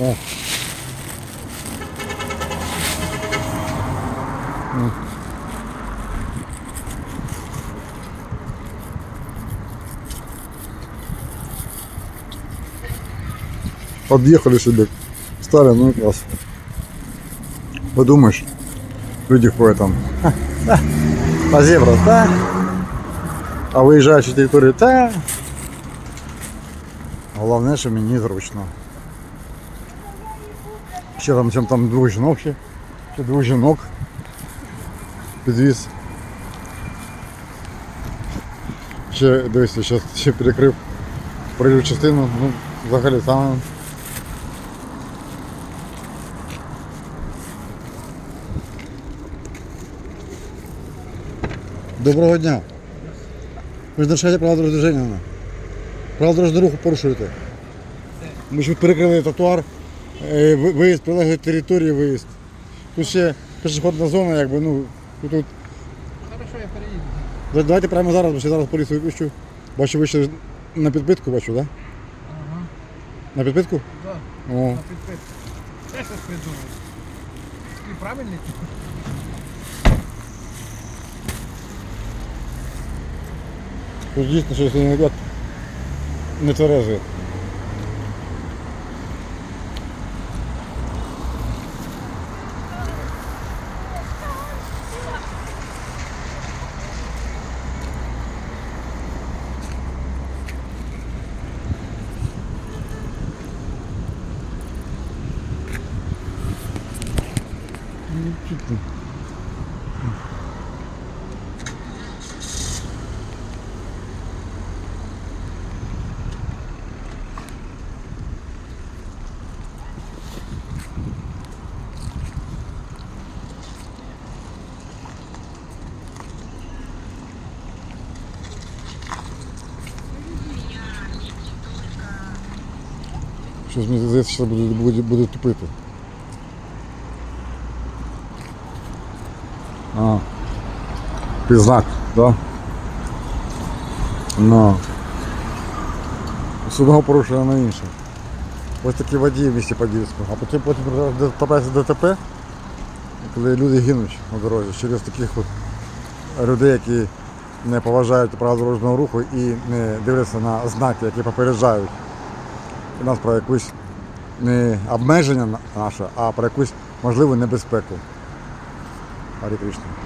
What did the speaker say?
О. Ну. Подъехали сюда. Стали, ну класс. Подумаешь, люди ходят там. «Ха, да, По зебрам, да. А виїжджаючи територію, та. Головне, що мені зручно. Ще там, чим там двох жінок ще. Ще двох жінок. Підвіз. Ще дивіться, ще, ще перекрив проїжджу частину, ну, взагалі саме. Доброго дня. Ви ж нарушаєте право дорожнього движення. Право дорожнього руху порушуєте. Ми ж перекрили тротуар, виїзд, прилеглої території виїзд. Тут ще пішохідна зона, якби, ну, тут. Хорошо, я переїду. Давайте прямо зараз, бо ще зараз поліцію випущу. Бачу, ви ще на підпитку бачу, так? Да? Ага, На підпитку? да, на підписку. Це щось придумав. Ти правильний? Тут дійсно щось не не тверезий. Ну, чуть не. Щось мені здається, що буде, буде, буде тупити. А. Пізнак, да? Ну. З одного порушення на інше. Ось такі водії в місті Подільську. А потім потім трапляється ДТП, коли люди гинуть на дорозі через таких от людей, які не поважають правил дорожнього руху і не дивляться на знаки, які попереджають у нас про якусь не обмеження наше, а про якусь можливу небезпеку. हरे कृष्ण